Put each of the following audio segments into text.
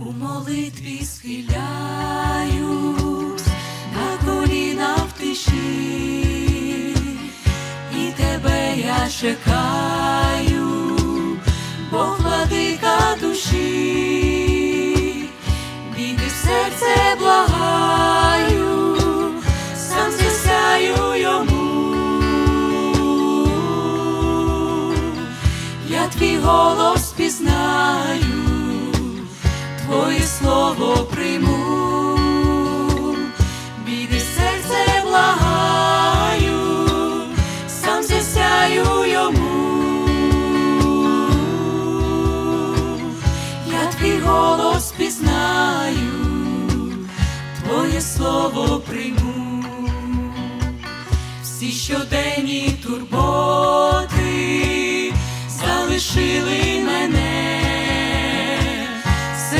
у молитві схиляюсь, на коліна в тиші, і тебе я чекаю, Бог владика душі, біди серце благаю, сам засяю йому. Я твій голос пізнаю, твоє слово прийму, біди серце благаю, сам засяю йому. Я твій голос пізнаю, твоє слово прийму всі щоденні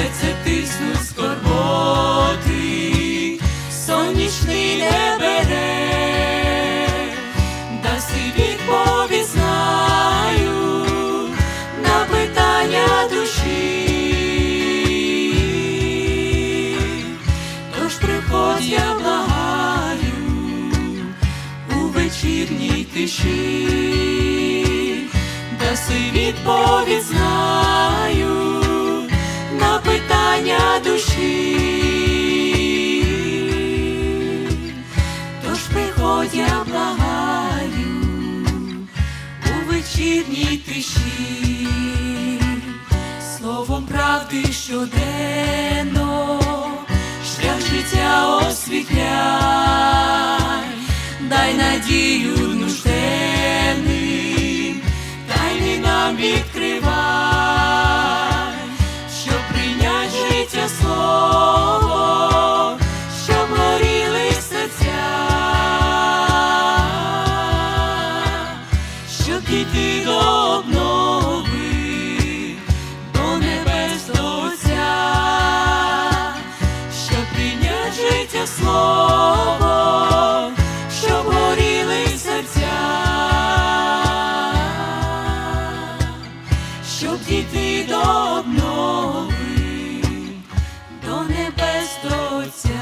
серце тиснуть скорботи, сонячний не бере, даси відповідь знаю на питання душі, тож приходь, я благаю у вечірній тиші, даси відповідь знаю душі, тож приходь, я благаю у вечірній тиші, словом правди щоденно, шлях життя освітляй, дай надію дійти до обнови, до небесного Отця, щоб прийняти життя слово, щоб горіли серця, щоб діти до обнови, до небесного Отця.